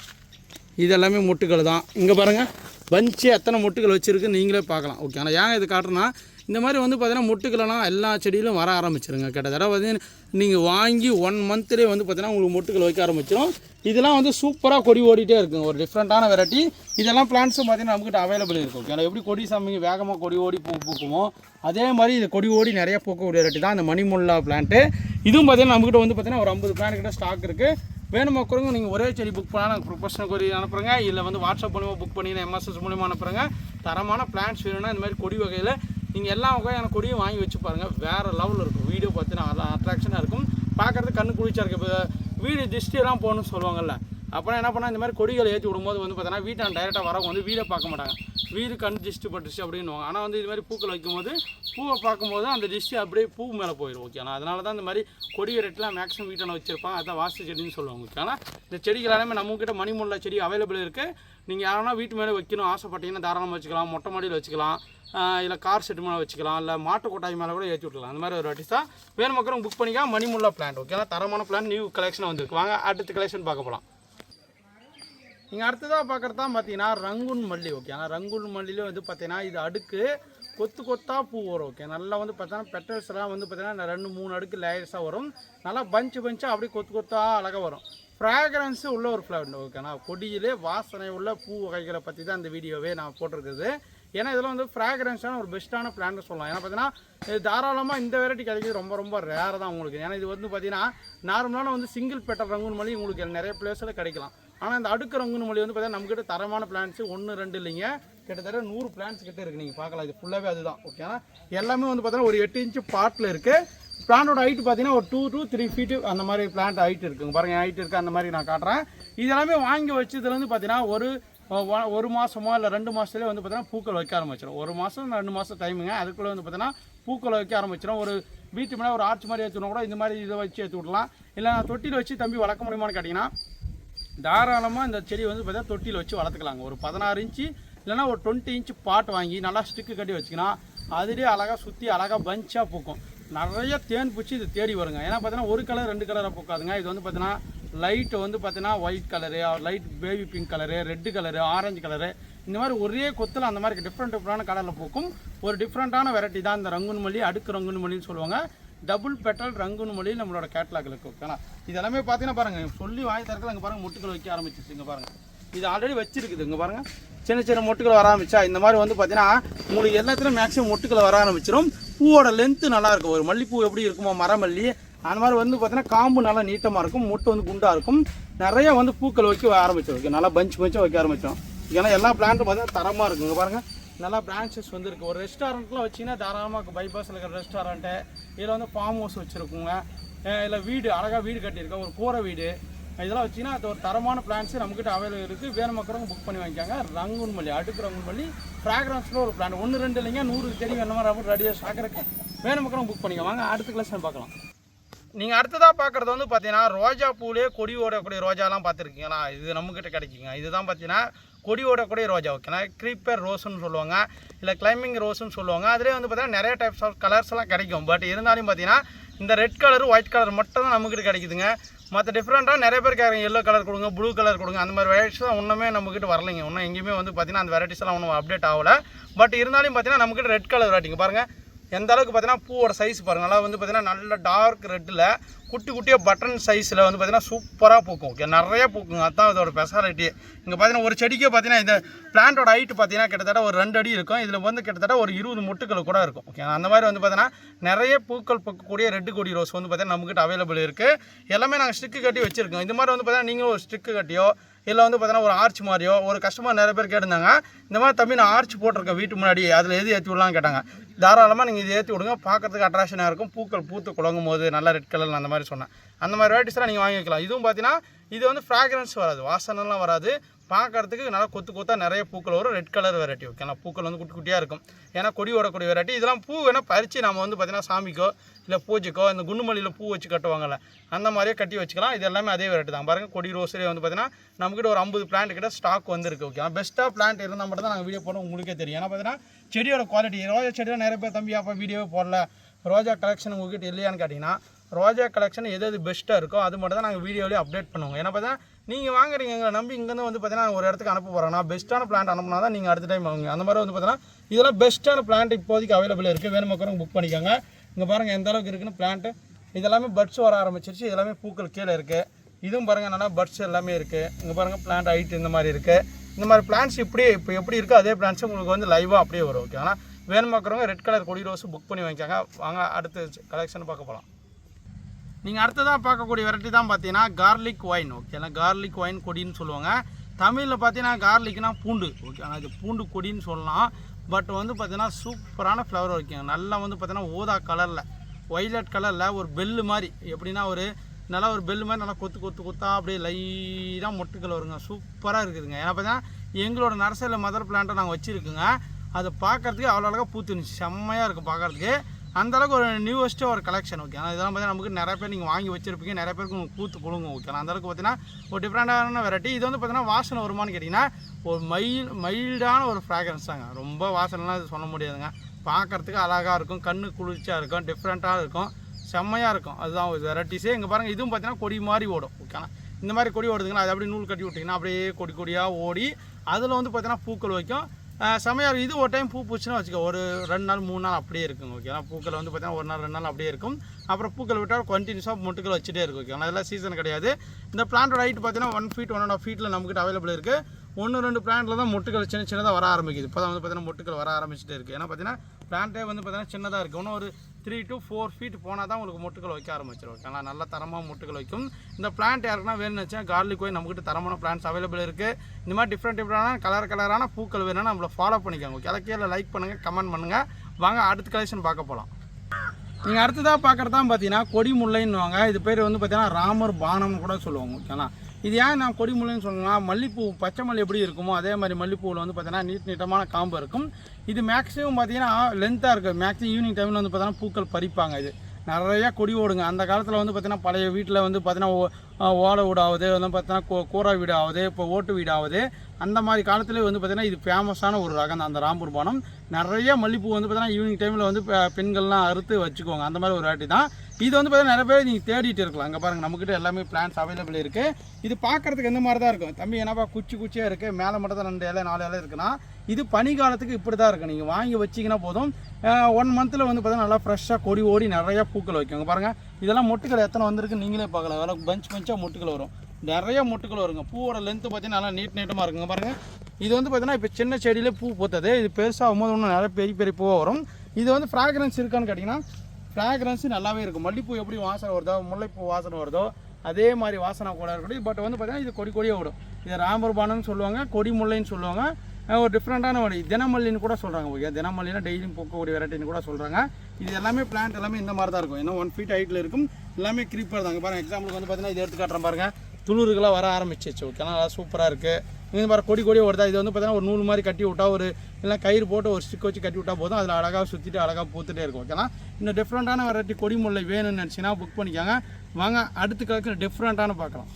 இது எல்லாமே முட்டுக்கள் தான். இங்கே பாருங்கள் பஞ்சு எத்தனை முட்டுகள் வச்சுருக்கு நீங்களே பார்க்கலாம். ஓகே ஆனால் ஏன் இது காட்டுறேன்னா இந்த மாதிரி வந்து பார்த்தீங்கன்னா மொட்டுக்களெல்லாம் எல்லா செடியிலும் வர ஆரம்பிச்சிருங்க. கிட்டத்தட்ட பார்த்தீங்கன்னா நீங்கள் வாங்கி ஒன் மந்த்லேயே வந்து பார்த்தீங்கன்னா உங்களுக்கு மொட்டுக்கள் வைக்க ஆரம்பிச்சிடும் இதெல்லாம் வந்து சூப்பராக கொடி ஓடிட்டே இருக்குங்க. ஒரு டிஃப்ரெண்ட்டான வெரைட்டி இதெல்லாம் பிளான்ட்ஸும் பார்த்தீங்கன்னா நம்மகிட்ட அவைலபிள் இருக்கும். ஏன்னா எப்படி கொடி சாமிங்க வேகமாக கொடி ஓடி பூ பூக்குமோ அதே மாதிரி இது கொடி ஓடி நிறைய பூக்கக்கூடிய வெரைட்டி தான் இந்த மணிமுல்லா பிளான்ட்டு இதுவும் பார்த்தீங்கன்னா நம்மகிட்ட வந்து பார்த்தீங்கன்னா ஒரு ஐம்பது பிளான் கிட்ட ஸ்டாக் இருக்குது வேணுமா குறைங்க நீங்கள் ஒரே செடி புக் பண்ணால் நாங்கள் ப்ரொஃபஷனல் கொரி அனுப்புகிறேங்க இல்லை வந்து வாட்ஸ்அப் மூலிமா புக் பண்ணி எம்எஸ்எஸ் மூலிமா அனுப்புகிறேங்க தரமான பிளான்ஸ் வேணும்னா இந்த மாதிரி கொடி வகையில் நீங்கள் எல்லா வகையான கொடியும் வாங்கி வச்சு பாருங்கள் வேறு லெவலில் இருக்கும். வீடியோ பார்த்தீங்கன்னா அட்ராக்ஷனாக இருக்கும். பார்க்குறது கண்ணு குளிச்சா இருக்குது இப்போ வீடு திருஷ்டியெல்லாம் போகணும்னு சொல்லுவாங்கல்ல. அப்புறம் என்ன பண்ணால் இந்த மாதிரி கொடிகளை ஏற்றி விடும்போது வந்து பார்த்தோன்னா வீட்டான் டைரெக்டாக வரவங்க வந்து வீடை பார்க்க மாட்டாங்க. வீடு கண் திஷ்டி பட்டுச்சு அப்படின்னுவாங்க. ஆனால் வந்து இது மாதிரி பூக்கள் வைக்கும்போது பூவை பார்க்கும்போது அந்த திஷ்டி அப்படியே பூ மேலே போயிடும் ஓகேண்ணா அதனால தான் இந்த மாதிரி கொடி ரெட்டெலாம் மேக்ஸிமம் வீட்டில் வச்சிருப்பாங்க. அதான் வாஸ்து செடின்னு சொல்லுவாங்க ஆனால் இந்த செடிகள் எல்லாமே நம்மக்கிட்ட மணிமுள்ள செடி அவைலபிள் இருக்குது நீங்கள் யாரா வீட்டு மேலே வைக்கணும் ஆசைப்பட்டீங்கன்னா தாராளமாக வச்சுக்கலாம். மொட்டை மாடியில் வச்சுக்கலாம். இல்லை கார் செட்டு மேலே வச்சுக்கலாம். இல்லை மாட்டு கொட்டாய் மேலே கூட ஏற்றி விட்டுக்கலாம். அந்த மாதிரி ஒரு வாட்டி தான் வேணும் மக்களும் புக் பண்ணிக்கலாம் மணிமுல்லா பிளான்ட் ஓகேனா தரமான பிளான் நியூ கலெக்ஷன் வந்துருக்கு. வாங்க அடுத்த கலெக்ஷன் பார்க்க போகலாம் நீங்கள் அடுத்ததாக பார்க்குறது தான் பார்த்தீங்கன்னா ரங்குன் மல்லி ஓகே ஆனால் ரங்குன் மல்லியிலே வந்து பார்த்தீங்கன்னா இது அடுக்கு கொத்து கொத்தாக பூ வரும் ஓகே நல்லா வந்து பார்த்தீங்கன்னா பெட்டல்ஸ்லாம் வந்து பார்த்தீங்கன்னா ரெண்டு மூணு அடுக்கு லேயர்ஸாக வரும். நல்லா பஞ்சு பஞ்சாக அப்படியே கொத்து கொத்தாக அழகாக வரும். ஃப்ராக்ரன்ஸு உள்ள ஒரு ஃப்ளவர் ஓகேண்ணா கொடியிலே வாசனை உள்ள பூ வகைகளை பற்றி தான் இந்த வீடியோவே நான் போட்டிருக்குது. ஏன்னா இதெல்லாம் வந்து ஃப்ராக்ரன்ஸான ஒரு பெஸ்ட்டான பிளான்னு சொல்லலாம். ஏன்னா பார்த்தீங்கன்னா இது தாராளமாக இந்த வெரைட்டி கிடைக்கிறது ரொம்ப ரொம்ப ரேர் தான் உங்களுக்கு. ஏன்னா இது வந்து பார்த்தீங்கன்னா நார்மலான வந்து சிங்கிள் பெட்டர் ரங்குன் மல்லி உங்களுக்கு நிறைய பிளேஸில் கிடைக்கலாம். ஆனால் இந்த அடுக்கு மொழி வந்து பார்த்தீங்கன்னா நம்மக்கிட்ட தரமான பிளான்ஸு ஒன்று ரெண்டு இல்லைங்க. கிட்டத்தட்ட நூறு பிளான்ஸ் கிட்டே இருக்குது நீங்கள் பார்க்கலாம். இது ஃபுல்லாகவே அதுதான். ஓகேனா எல்லாமே வந்து பார்த்தீங்கன்னா ஒரு எட்டு இன்ச்சு பாட்டில் இருக்குது பிளான்டோட ஹைட் பார்த்தீங்கன்னா ஒரு டூ டூ த்ரீ ஃபீட்டு அந்த மாதிரி பிளான்ட் ஹைட் இருக்குங்க பாருங்கள் ஹைட் இருக்குது அந்த மாதிரி நான் காட்டுறேன். இதெல்லாமே வாங்கி வச்சதுலேருந்து பார்த்தீங்கன்னா ஒரு ஒரு மாதமோ இல்லை ரெண்டு மாதத்துலேயே வந்து பார்த்தீங்கன்னா பூக்கள் வைக்க ஆரம்பிச்சிடும் ஒரு மாதம் ரெண்டு மாதம் டைமுங்க அதுக்குள்ளே வந்து பார்த்தீங்கன்னா பூக்களை வைக்க ஆரம்பிச்சிடும் ஒரு வீட்டு மேலே ஒரு ஆர்ச் மாதிரி ஏற்றணும் கூட இந்த மாதிரி இதை வச்சு ஏற்றி விடலாம். இல்லை நான் தொட்டியில் வச்சு தம்பி வளர்க்க முடியுமான்னு கேட்டிங்கன்னா தாராளமாக இந்த செடி வந்து பார்த்தீங்கன்னா தொட்டியில் வச்சு வளர்த்துக்கலாங்க. ஒரு பதினாறு இன்ச்சு இல்லைன்னா ஒரு டுவெண்ட்டி இன்ச்சு பாட் வாங்கி நல்லா ஸ்டிக்கு கட்டி வச்சுக்கலாம் அதுலேயே அழகாக சுற்றி அழகாக பஞ்சாக பூக்கும். நிறைய தேன் பூச்சி இது தேடி வருங்க. ஏன்னா பார்த்தீங்கன்னா ஒரு கலர் ரெண்டு கலராக பூக்காதுங்க. இது வந்து பார்த்தீங்கன்னா லைட்டு வந்து பார்த்தீங்கன்னா white colour light baby pink colour red colour orange colour இந்த மாதிரி ஒரே கொத்தில் அந்த மாதிரி டிஃப்ரெண்ட் டிஃப்ரெண்டான கலரில் பூக்கும். ஒரு டிஃப்ரெண்ட்டான வெரைட்டி தான். இந்த ரங்குன் மல்லி அடுக்கு ரங்குன் மல்லின்னு சொல்லுவாங்க. டபுள் பெட்ரோல் ரங்குன்னு மொழி நம்மளோட கேட்லாகில் இருக்குது ஓகேண்ணா இது எல்லாமே பார்த்தீங்கன்னா பாருங்கள் சொல்லி வாங்கி தரக்கல அங்கே பாருங்கள் முட்டுக்கள் வைக்க ஆரம்பிச்சிச்சு இங்கே பாருங்கள் இது ஆல்ரெடி வச்சிருக்குது இங்கே பாருங்கள் சின்ன சின்ன மொட்டுக்கள் வர ஆரம்பிச்சா இந்த மாதிரி வந்து பார்த்தீங்கன்னா உங்களுக்கு எல்லாத்துலையும் மேக்ஸிமம் மொட்டுக்கள் வர ஆரம்பிச்சிடும் பூவோட லென்த்து நல்லா இருக்கும். ஒரு மல்லிப்பூ எப்படி இருக்குமோ மரமல்லி அந்த மாதிரி வந்து பார்த்தீங்கன்னா காம்பு நல்லா நீட்டமாக இருக்கும் மொட்டு வந்து குண்டாக இருக்கும். நிறைய வந்து பூக்கள் வைக்க ஆரம்பிச்சிடும் ஓகே நல்லா பஞ்ச் பஞ்சாக வைக்க ஆரம்பிச்சிடும் ஏன்னா எல்லா பிளான்ட்டும் பார்த்தீங்கன்னா தரமாக இருக்குங்க பாருங்கள் நல்லா பிரான்ச்சஸ் வந்துருக்கு. ஒரு ரெஸ்டாரண்ட்லாம் வச்சிங்கன்னா தாராளமாக பைபாஸில் இருக்கிற ரெஸ்டாரண்ட்டு இதில் வந்து ஃபார்ம் ஹவுஸ் வச்சுருக்குங்க. இல்லை வீடு அழகாக வீடு கட்டியிருக்கோம் ஒரு கூரை வீடு. இதெல்லாம் வச்சிங்கன்னா அது ஒரு தரமான பிளான்ஸு நம்மக்கிட்ட அவைலபிள் இருக்குது வேணும் மக்களும் புக் பண்ணி வாங்கிக்காங்க. ரங்குன் மல்லி அடுக்கு ரங்குன் மல்லி ஃப்ராக்ரன்ஸில் ஒரு பிளான் ஒன்று ரெண்டு இல்லைங்க. நூறு செடி வேணும் மாதிரி ரெடியாக ஸ்டாக் இருக்கு. வேணும் மக்களும் புக் பண்ணிக்க வாங்க அடுத்த கிளாஸ் பார்க்கலாம். நீங்கள் அடுத்ததாக பார்க்குறது வந்து பார்த்தீங்கன்னா ரோஜா பூலே கொடி ஓடக்கூடிய ரோஜாலாம் பார்த்துருக்கீங்களா? இது நம்மக்கிட்ட கிடைக்குங்க. இதுதான் பார்த்தீங்கன்னா கொடியோட கூட ரோஜா ஓகேனா க்ரீப்பர் ரோஸ்னு சொல்லுவாங்க. இல்லை கிளைம்பிங் ரோஸ்னு சொல்லுவாங்க. அதிலே வந்து பார்த்தீங்கன்னா நிறைய டைப்ஸ் ஆஃப் கலர்ஸ் எல்லாம் கிடைக்கும். பட் இருந்தாலும் பார்த்தீங்கன்னா இந்த ரெட் கலர் ஒயிட் கலர் மட்டும் தான் நம்மக்கிட்ட கிடைக்குதுங்க. மற்ற டிஃப்ரெண்ட்டாக நிறைய பேர் கேட்குறாங்க எல்லோ கலர் கொடுங்க ப்ளூ கலர் கொடுங்க அந்த மாதிரி வெரைட்டிஸ் தான் ஒன்றுமே நம்மக்கிட்ட வரலைங்க. இன்னும் எங்கேயுமே வந்து பார்த்திங்கன்னா அந்த வெரைட்டிஸ்லாம் ஒன்றும் அப்டேட் ஆகலை. பட் இருந்தாலும் பார்த்தீங்கன்னா நம்மக்கிட்ட ரெட் கலர் வெரைட்டிங்க பாருங்கள் எந்த அளவுக்கு பார்த்தீங்கன்னா பூவோட சைஸ் பாருங்கள் நல்லா வந்து பார்த்தீங்கன்னா நல்ல டார்க் ரெட்டில் குட்டி குட்டியாக பட்டன் சைஸில் வந்து பார்த்தீங்கன்னா சூப்பராக பூக்கும். ஓகே நிறைய பூக்குங்க. அதுதான் இதோட ஸ்பெஷாலிட்டி இங்கே பார்த்தீங்கன்னா ஒரு செடிக்கே பார்த்தீங்கன்னா இந்த பிளான்ட்டோட ஹைட்டு பார்த்தீங்கன்னா கிட்டத்தட்ட ஒரு ரெண்டு அடி இருக்கும். இதில் வந்து கிட்டத்தட்ட ஒரு இருபது முட்டுக்கள் கூட இருக்கும். ஓகே அந்த மாதிரி வந்து பார்த்தீங்கன்னா நிறைய பூக்கள் பூக்கக்கூடிய ரெட்டு கொடி ரோஸ் வந்து பார்த்தீங்கன்னா நம்மக்கிட்ட அவைலபிள் இருக்குது எல்லாமே நாங்கள் ஸ்டிக்கு கட்டி வச்சுருக்கோம். இந்த மாதிரி வந்து பார்த்தீங்கன்னா நீங்களும் ஒரு ஸ்டிக்கு கட்டியோ இல்லை வந்து பார்த்தீங்கன்னா ஒரு ஆர்ச் மாதிரியோ ஒரு கஸ்டமர் நிறைய பேர் கேட்டிருந்தாங்க. இந்த மாதிரி தம்பி நான் ஆர்ச் போட்டிருக்கேன் வீட்டு முன்னாடி அதில் எது ஏற்றி விடலாம்னு கேட்டாங்க. தாராளமாக நீங்கள் இது ஏற்றி விடுங்க பார்க்கறதுக்கு அட்ராக்ஷனாக இருக்கும். பூக்கள் பூத்து குழங்கும் போது நல்லா ரெட் கலரில் அந்த மாதிரி சொன்னேன். அந்த மாதிரி வெரைட்டிஸ்லாம் நீங்கள் வாங்கி வைக்கலாம். இதுவும் பார்த்தீங்கன்னா இது வந்து ஃப்ராக்ரன்ஸ் வராது வாசனைலாம் வராது. பார்க்கறதுக்கு நல்லா கொத்து கொத்தா நிறைய பூக்கள் வரும். ரெட் கலர் வெரைட்டி ஓகேங்களா பூக்கள் வந்து குட்டி குட்டியாக இருக்கும். ஏன்னா கொடி ஓடக்கூடிய வெரைட்டி இதெல்லாம் பூ வேணால் பறித்து நம்ம வந்து பார்த்திங்கன்னா சாமிக்கோ இல்லை பூஜைக்கோ இந்த குண்டுமல்லியில் பூ வச்சு கட்டுவாங்கல்ல அந்த மாதிரியே கட்டி வச்சுக்கலாம். இது எல்லாமே அதே வெரைட்டி தான். பாருங்கள் கொடி ரோஸ்லேயே வந்து பார்த்திங்கன்னா நம்மக்கிட்ட ஒரு ஐம்பது பிளான்ட் கிட்ட ஸ்டாக் வந்துருக்கு ஓகே பெஸ்ட்டாக பிளான்ட் இருந்தால் மட்டும் தான் நாங்கள் வீடியோ போடணும் உங்களுக்கே தெரியும். ஏன்னா பார்த்தீங்கன்னா செடியோட குவாலிட்டி ரோஜா செடியில் நிறைய பேர் தம்பி அப்போ வீடியோவே போடல. ரோஜா கலெக்ஷன் உங்ககிட்ட இல்லையான்னு கேட்டிங்கன்னா ரோஜா கலெக்ஷன் எது எது பெஸ்ட்டாக இருக்கோ அது மட்டும் தான் நாங்கள் வீடியோலேயே அப்டேட் பண்ணுவோம். ஏன்னா பார்த்தா நீங்கள் வாங்குறீங்க எங்களை நம்பி இங்கேருந்து வந்து பார்த்தீங்கன்னா ஒரு இடத்துக்கு அனுப்ப போகிறோம் நான் பெஸ்ட்டான பிளான்ட் அனுப்புனா தான் நீங்கள் அடுத்த டைம் வாங்குங்க அந்த மாதிரி வந்து பார்த்தீங்கன்னா இதெல்லாம் பெஸ்ட்டான பிளான்ட் இப்போதைக்கு அவைலபிள் இருக்குது வேணும் மக்களும் புக் பண்ணிக்கோங்க. இங்கே பாருங்கள் எந்த அளவுக்கு இருக்குன்னு பிளான்ட்டு இதெல்லாமே பட்ஸ் வர ஆரம்பிச்சிருச்சு. இதெல்லாமே பூக்கள் கீழே இருக்குது இதுவும் பாருங்கள் நல்லா பட்ஸ் எல்லாமே இருக்குது இங்கே பாருங்கள் பிளான்ட் ஹைட் இந்த மாதிரி இருக்குது இந்த மாதிரி பிளான்ஸ் இப்படியே இப்போ எப்படி இருக்கோ அதே பிளான்ஸ் உங்களுக்கு வந்து லைவாக அப்படியே வரும் ஓகே ஆனால் வேணுமாக்கிறவங்க ரெட் கலர் கொடி ரோஸ் புக் பண்ணி வாங்கிக்காங்க. வாங்க அடுத்து கலெக்ஷன் பார்க்க போகலாம் நீங்கள் அடுத்ததாக பார்க்கக்கூடிய வெரைட்டி தான் பார்த்தீங்கன்னா கார்லிக் ஒயின் ஓகேங்களா கார்லிக் ஒயின் கொடின்னு சொல்லுவாங்க. தமிழில் பார்த்தீங்கன்னா கார்லிக்னா பூண்டு ஓகே இது பூண்டு கொடின்னு சொல்லலாம். பட் வந்து பார்த்தீங்கன்னா சூப்பரான ஃப்ளவர் வைக்குங்க நல்லா வந்து பார்த்தீங்கன்னா ஓதா கலரில் ஒய்லட் கலரில் ஒரு பெல்லு மாதிரி. எப்படின்னா ஒரு நல்லா ஒரு பெல்லு மாதிரி நல்லா கொத்து கொத்து கொத்தா அப்படியே லைட்டாக மொட்டுக்கள் வருங்க. சூப்பராக இருக்குதுங்க. ஏன்னா பார்த்தீங்கன்னா எங்களோட நர்சரியில் மதர் பிளான்ட்டை நாங்கள் வச்சுருக்குங்க. அதை பார்க்குறதுக்கு அவ்வளோ அழகாக பூத்துனுச்சு செம்மையாக இருக்கும் பார்க்கறதுக்கு. அந்தளவுக்கு ஒரு நியூவஸ்ட்டு ஒரு கலெக்ஷன் ஓகே ஆனால் இதெல்லாம் பார்த்தீங்கன்னா நமக்கு நிறைய பேர் நீங்கள் வாங்கி வச்சிருப்பீங்க. நிறைய பேருக்கு உங்களுக்கு பூத்து கொடுங்க ஓகே அந்த அளவுக்கு பார்த்தீங்கன்னா ஒரு டிஃப்ரெண்டான வெரைட்டி இது வந்து பார்த்தீங்கன்னா வாசனை வருமானு கேட்டிங்கன்னா ஒரு மைல் மைல்டான ஒரு ஃப்ராக்ரன்ஸ் தாங்க. ரொம்ப வாசனைலாம் இது சொல்ல முடியாதுங்க. பார்க்கறதுக்கு அழகாக இருக்கும். கண்ணு குளிர்ச்சியாக இருக்கும். டிஃப்ரெண்ட்டாக இருக்கும். செம்மையாக இருக்கும். அதுதான் ஒரு வெரைட்டிஸே இங்கே பாருங்கள் இதுவும் பார்த்தீங்கன்னா கொடி மாதிரி ஓடும் ஓகேண்ணா இந்த மாதிரி கொடி ஓடுதுங்களா? அது அப்படியே நூல் கட்டி விட்டிங்கன்னா அப்படியே கொடி கொடியாக ஓடி அதில் வந்து பார்த்தீங்கன்னா பூக்கள் வைக்கும். செமையாக இருக்கும் இது ஒரு டைம் பூ பூச்சுன்னா வச்சுக்கோ ஒரு ரெண்டு நாள் மூணு நாள் அப்படியே இருக்குங்க ஓகேங்களா பூக்கள் வந்து பார்த்தீங்கன்னா ஒரு நாள் ரெண்டு நாள் அப்படியே இருக்கும். அப்புறம் பூக்கள் விட்டால் கண்டினியூஸாக மொட்டுக்கள் வச்சுட்டே இருக்கும் ஓகேங்களா அதெல்லாம் சீசன் கிடையாது. இந்த பிளான்ட்டோட ஹைட் பார்த்தீங்கன்னா one feet one and half ஃபீட்டில் நம்மக்கிட்ட அவைலபிள் இருக்குது ஒன்று ரெண்டு பிளான்ட்டில் தான் முட்டுகள் சின்ன சின்னதாக வர ஆரம்பிக்குது. இப்போ தான் வந்து பார்த்தீங்கன்னா முட்டுகள் வர ஆரம்பிச்சிட்டே இருக்குது ஏன்னா பார்த்தீங்கன்னா பிளான்ட்டே வந்து பார்த்தீங்கன்னா சின்னதாக இருக்குது இன்னும் ஒரு த்ரீ டு ஃபோர் ஃபீட் போனால் தான் உங்களுக்கு முட்டுகள் வைக்க ஆரம்பிச்சிடும். ஓகேங்களா நல்ல தரமாக முட்டுகள் வைக்கும். இந்த பிளான்ட் யாருக்குன்னா வேணும்னு வச்சா கார்லிக் போய் நம்மகிட்ட தரமான பிளான்ஸ் அவைலபிள் இருக்குது இந்த மாதிரி டிஃப்ரெண்ட் டிஃப்ரெண்டான கலர் கலரான பூக்கள் வேணும்னா நம்மளை ஃபாலோ பண்ணிக்கோங்க. ஓகே அதை கீழே லைக் பண்ணுங்கள் கமெண்ட் பண்ணுங்கள் வாங்க அடுத்த கலெக்ஷன் பார்க்க போகலாம் நீங்கள் அடுத்ததாக பார்க்குறது தான் பார்த்தீங்கன்னா கொடி முல்லைன்னுவாங்க. இது பேர் வந்து பார்த்தீங்கன்னா ராமர் பானம் கூட சொல்லுவாங்க. ஓகேங்களா? இது ஏன் நான் கொடி முல்லைன்னு சொல்லலாம் மல்லிப்பூ பச்சை மல்லி எப்படி இருக்குமோ அதே மாதிரி மல்லிப்பூவில் வந்து பார்த்தீங்கன்னா நீட் நீட்டமான காம்பு இருக்கும். இது மேக்ஸிமம் பார்த்தீங்கன்னா லென்த்தாக இருக்குது மேக்ஸிமம் ஈவினிங் டைமில் வந்து பார்த்தீங்கன்னா பூக்கள் பறிப்பாங்க இது. நிறையா கொடி ஓடுங்க. அந்த காலத்தில் வந்து பார்த்தீங்கன்னா பழைய வீட்டில் வந்து பார்த்தீங்கன்னா ஓ- ஆ, ஓலை வீடு ஆகுது வந்து பார்த்தீங்கன்னா கூரை வீடு ஆகுது இப்போ ஓட்டு வீடு ஆகுது அந்த மாதிரி காலத்துலேயே வந்து பார்த்திங்கன்னா இது ஃபேமஸான ஒரு ரகம் தான் அந்த ராம்பூர் பானம். நிறைய மல்லிப்பூ வந்து பார்த்தீங்கன்னா ஈவினிங் டைமில் வந்து பெண்கள்லாம் அறுத்து வச்சுக்குவாங்க. அந்த மாதிரி ஒரு வாட்டி தான் இது வந்து பார்த்தீங்கன்னா நிறைய பேர் நீங்கள் தேடிட்டு இருக்கலாம். அங்கே பாருங்கள் நம்மக்கிட்ட எல்லாமே பிளான்ஸ் அவைலபிள் இருக்குது இது பார்க்குறதுக்கு எந்த மாதிரி தான் இருக்கும்? தம்பி என்னப்பா குச்சி குச்சியாக இருக்குது மேலே மட்டும் தான் ரெண்டு இலை நாலு இலை இருக்குன்னா இது பனிகாலத்துக்கு இப்படி தான் இருக்கும். நீங்கள் வாங்கி வச்சிங்கன்னா போதும். ஒன் மந்தில் வந்து பார்த்தீங்கன்னா நல்லா ஃப்ரெஷ்ஷாக கொடி ஓடி நிறையா பூக்கள் வைக்கும். பாருங்கள் இதெல்லாம் மொட்டுக்கள் எத்தனை வந்திருக்கு நீங்களே பார்க்கலாம். அதெல்லாம் பஞ்ச் பஞ்சாக மொட்டுக்கள் வரும். நிறைய மொட்டுக்கள் வருங்க. பூவோட லென்த்து பார்த்தீங்கன்னா நல்லா நீட் நீட்டமாக இருக்குங்க. பாருங்கள் இது வந்து பார்த்தீங்கன்னா இப்போ சின்ன செடியிலே பூ பூத்தது. இது பெருசாகும் போது இன்னும் நிறைய பெரிய பெரிய பூவாக வரும். இது வந்து ஃப்ராக்ரன்ஸ் இருக்கான்னு கேட்டிங்கன்னா ஃப்ராக்ரன்ஸ் நல்லாவே இருக்கும். மல்லிப்பூ எப்படி வாசனை வருதோ முல்லைப்பூ வாசனை வருதோ அதே மாதிரி வாசனை கூட இருக்கட்டும் பட் வந்து பார்த்தீங்கன்னா இது கொடி கொடியே விடும். இது ராமர்பானம்னு சொல்லுவாங்க கொடி முல்லைன்னு சொல்லுவாங்க. ஒரு டிஃப்ரெண்ட்டான ஒரு தினமல்லின்னு கூட சொல்கிறாங்க ஓகே தினமல்லினா டெய்லியும் பூக்கக்கூடிய வெரைட்டின்னு கூட சொல்கிறாங்க இது எல்லாமே பிளான்ட் எல்லாமே இந்த மாதிரி தான் இருக்கும். ஏன்னா ஒன் ஃபீட் ஹைட்டில் இருக்கும். எல்லாமே க்ரீப்பர் தாங்க. பாருங்கள் எக்ஸாம்பிளுக்கு வந்து பார்த்தீங்கன்னா இது எடுத்து காட்டுறேன் பாருங்கள் துளுருக்கெல்லாம் வர ஆரம்பிச்சிச்சு ஓகே நல்லா சூப்பராக இருக்குது இது மாதிரி கொடி கொடி வருதா இது வந்து பார்த்தீங்கன்னா ஒரு நூல் மாதிரி கட்டி விட்டா ஒரு இல்லை கயிறு போட்டு ஒரு ஸ்டிக் வச்சு கட்டி விட்டா போதும். அதில் அழகாக சுற்றிட்டு அழகாக பூத்துட்டே இருக்கும் ஓகேனா இன்னும் டிஃப்ரெண்ட்டான வெரைட்டி கொடி முல்லை வேணும்னு நினச்சிங்கன்னா புக் பண்ணிக்கோங்க. வாங்க அடுத்த கலக்கு டிஃப்ரெண்ட்டான பார்க்கலாம்.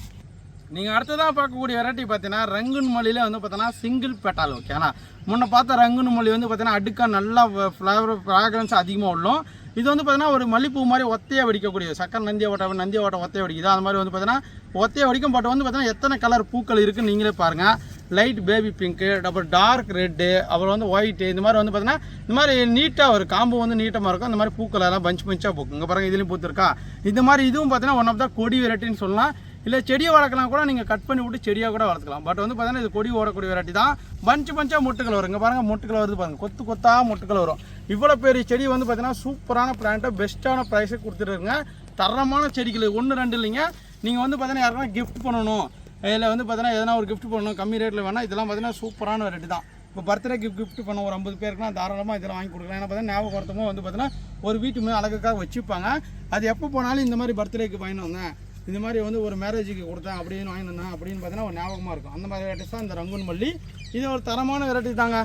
நீங்கள் அடுத்ததாக பார்க்கக்கூடிய வெரைட்டி பார்த்தீங்கன்னா ரங்குன் மொழியில் வந்து பார்த்தீங்கன்னா சிங்கிள் பெட்டால் ஓகேனா முன்ன பார்த்த ரங்குன் மொழி வந்து பார்த்தீங்கன்னா அடுக்காக நல்லா ஃப்ளவர் ஃப்ராக்ரன்ஸ் அதிகமாக உள்ளோம். இது வந்து பார்த்தீங்கன்னா ஒரு மல்லிப்பூ மாதிரி ஒத்தையாக வெடிக்கக்கூடியது சக்கரை நந்திய ஓட்டம் நந்திய ஓட்டம் ஒத்தையை வெடிக்குது. அது மாதிரி வந்து பார்த்தீங்கன்னா ஒத்தையை வெடிக்கும் பட் வந்து பார்த்தீங்கன்னா எத்தனை கலர் பூக்கள் இருக்குன்னு நீங்களே பாருங்கள் லைட் பேபி பிங்க்கு அப்புறம் டார்க் ரெட்டு அப்புறம் வந்து ஒயிட்டு இந்த மாதிரி வந்து பார்த்தீங்கன்னா இந்த மாதிரி நீட்டாக ஒரு காம்பு வந்து நீட்டமாக இருக்கும். இந்த மாதிரி பூக்கள் எல்லாம் பஞ்ச் பஞ்சாக பூக்குங்க இங்கே பாருங்கள் இதுலேயும் பூத்துருக்கா. இந்த மாதிரி இதுவும் பார்த்தீங்கன்னா ஒன் ஆஃப் த கொடி வெரைட்டின்னு சொல்லலாம். இல்லை செடியை வளர்க்கலாம் கூட நீங்கள் கட் பண்ணி விட்டு செடியாக கூட வளர்த்துக்கலாம். பட் வந்து பார்த்தீங்கன்னா இது கொடி ஓடக்கூடிய வெரைட்டி தான். பஞ்சு பஞ்சாக மொட்டுகள் வரும். இங்கே பாருங்கள் மொட்டுகள் வருது பாருங்கள் கொத்து கொத்தாக மொட்டுகள் வரும். இவ்வளோ பெரிய செடி வந்து பார்த்தீங்கன்னா சூப்பரான பிளான்ட்டை பெஸ்ட்டான ப்ரைஸை கொடுத்துருங்க தரமான செடிகள் ஒன்று ரெண்டு இல்லைங்க. நீங்கள் வந்து பார்த்தீங்கன்னா யாருன்னா கிஃப்ட் பண்ணணும். இதில் வந்து பார்த்தீங்கன்னா எதனா ஒரு கிஃப்ட் பண்ணணும். கம்மி ரேட்டில் வேணால் இதெல்லாம் பார்த்தீங்கன்னா சூப்பரான வெரைட்டி தான். இப்போ பர்த்டே கிஃப்ட் கிஃப்ட் பண்ண ஒரு ஐம்பது பேருக்குலாம் தாராளமாக இதெல்லாம் வாங்கி கொடுக்கலாம். ஏன்னா பார்த்தீங்கன்னா ஞாபகம் வந்து பார்த்தீங்கன்னா ஒரு வீட்டு மேலே அழகுக்காக வச்சுப்பாங்க. அது எப்போ போனாலும் இந்த மாதிரி பர்த்டேக்கு வாங்கிட்டு வந்தேன் இந்த மாதிரி வந்து ஒரு மேரேஜுக்கு கொடுத்தேன் அப்படின்னு வாங்கினேன் வந்தேன் அப்படின்னு பார்த்தீங்கன்னா ஒரு ஞாபகமாக இருக்கும். அந்த மாதிரி வெரைட்டிஸ் தான் இந்த ரங்குன் மல்லி. இது ஒரு தரமான வெரைட்டி தாங்க.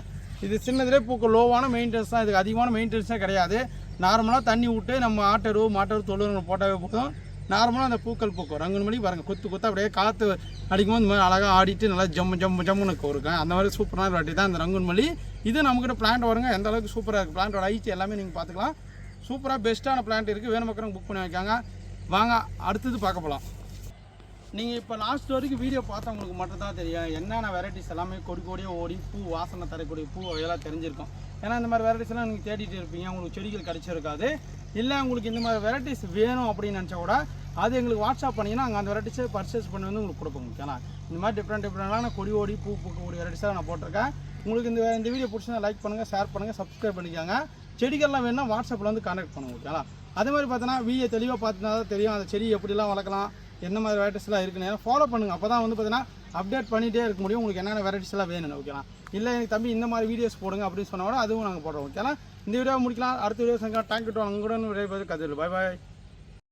இது சின்னதிலே பூக்க லோவான மெயின்டெனன்ஸ் தான். இதுக்கு அதிகமான மெயின்டெனன்ஸே கிடையாது. நார்மலாக தண்ணி விட்டு நம்ம ஆட்டரு மாட்டரு தொழுறு போட்டாவே போதும். நார்மலாக அந்த பூக்கள் பூக்கும். ரங்குன் மல்லி பாருங்கள் கொத்து கொத்து அப்படியே காற்று அடிக்கும்போது இந்த மாதிரி அழகாக ஆடிட்டு நல்லா ஜம்மு ஜம்மு ஜம்முன்னு இருக்கும். அந்த மாதிரி சூப்பரான வெரைட்டி தான் இந்த ரங்குன் மல்லி. இது நம்மக்கிட்ட பிளான்ட் வருங்க. எந்த அளவுக்கு சூப்பராக இருக்குது பிளான்ட்டோட ஐச்சி எல்லாமே நீங்கள் பார்த்துக்கலாம். சூப்பராக பெஸ்ட்டான பிளான்ட் இருக்குது வேணும் புக் பண்ணி வைக்காங்க. வாங்க அடுத்தது பார்க்க போகலாம் நீங்கள் இப்போ லாஸ்ட் வரைக்கும் வீடியோ பார்த்தவங்களுக்கு மட்டும்தான் தெரியும். என்னென்ன வெரைட்டிஸ் எல்லாமே கொடி கொடியாக ஓடி பூ வாசனை தரக்கூடிய பூ வகையெல்லாம் தெரிஞ்சிருக்கும். ஏன்னா இந்த மாதிரி வெரைட்டிஸ்லாம் நீங்கள் தேடிட்டு இருப்பீங்க. உங்களுக்கு செடிகள் கிடச்சிருக்காது. இல்லை உங்களுக்கு இந்த மாதிரி வெரைட்டிஸ் வேணும் அப்படின்னு நினச்சா கூட அது எங்களுக்கு வாட்ஸ்அப் பண்ணிங்கன்னா அங்கே அந்த வெரைட்டிஸை பர்ச்சேஸ் பண்ணி வந்து உங்களுக்கு கொடுப்போம் ஓகேனா இந்த மாதிரி டிஃப்ரெண்ட் டிஃப்ரெண்டான கொடி ஓடி பூ பூக்கக்கூடிய வெரைட்டிஸாக நான் போட்டிருக்கேன். உங்களுக்கு இந்த இந்த வீடியோ பிடிச்சிருந்தா லைக் பண்ணுங்கள் ஷேர் பண்ணுங்கள் சப்ஸ்கிரைப் பண்ணிக்கோங்க. செடிகள்லாம் வேணும்னா வாட்ஸ்அப்பில் வந்து கான்டாக்ட் பண்ணுங்க ஓகேங்களா அதே மாதிரி பார்த்தோன்னா வீயை தெளிவாக பார்த்துனா தான் தெரியும். அந்த செடி எப்படிலாம் வளர்க்கலாம் என்ன மாதிரி வெரைட்டிஸ்லாம் இருக்குன்னு. ஃபாலோ பண்ணுங்கள் அப்போ தான் வந்து பார்த்தீங்கன்னா அப்டேட் பண்ணிகிட்டே இருக்க முடியும். உங்களுக்கு என்னென்ன வெரைட்டிஸ்லாம் வேணும் ஓகேங்களா இல்லை எனக்கு தம்பி இந்த மாதிரி வீடியோஸ் போடுங்க அப்படின்னு சொன்னால் கூட அதுவும் நாங்கள் போடுறோம் ஓகேங்களா இந்த வீடியோ முடிக்கலாம். அடுத்த வீடியோ சங்க டேங்க் டு அங்குடன் விரைவது கதில் பாய் பாய்